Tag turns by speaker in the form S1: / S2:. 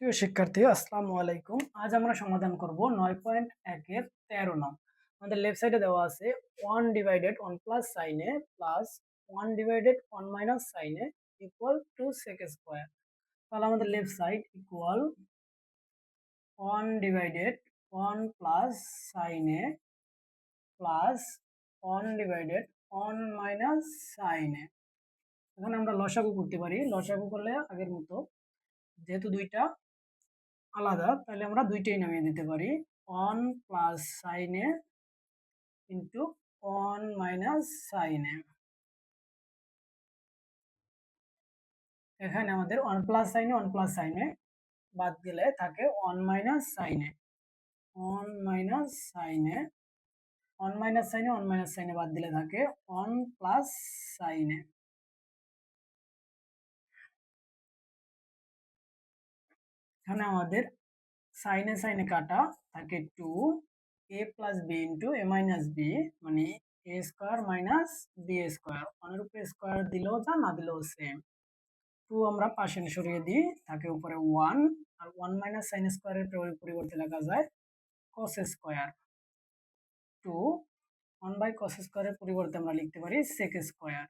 S1: প্রিয় শিক্ষার্থী, আসসালামু আলাইকুম। আজ আমরা সমাধান করব নয় পয়েন্ট একের তেরো নং। আমাদের লেফট সাইডে দেওয়া আছে ওয়ান ডিভাইডেড ওয়ান প্লাস সাইনে plus one divided one minus সাইনে ইকুয়াল টু সেক স্কোয়ার তাহলে আমাদের left side equal one divided one plus সাইনে plus one divided one minus সাইনে এখানে আমরা লসাগু করতে পারি। লসাগু করলে আগের মতো যেহেতু দুইটা আলাদা, তাহলে আমরা দুইটাই নামিয়ে দিতে পারি। ওয়ান প্লাস সাইনে ইন্টু ওয়ান মাইনাস সাইন সাইনে এখানে আমাদের ওয়ান প্লাস সাইনে ওয়ান প্লাস সাইনে বাদ দিলে থাকে ওয়ান মাইনাস সাইনে ওয়ান মাইনাস সাইনে ওয়ান মাইনাস সাইনে ওয়ান মাইনাস সাইনে বাদ দিলে থাকে ওয়ান প্লাস সাইনে এখানে আমাদের সাইনে সাইনে কাটা থাকে two A plus B into A minus B মানে A square minus B square উপরে স্কোয়ার দিলেও যা না দিলেও সেম টু আমরা পাশে সরিয়ে দিই থাকে উপরে ওয়ান আর ওয়ান মাইনাস সাইন স্কোয়ারের পরিবর্তে লেখা যায় cos square to one by cos স্কোয়ারের পরিবর্তে আমরা লিখতে পারি সেক স্কোয়ার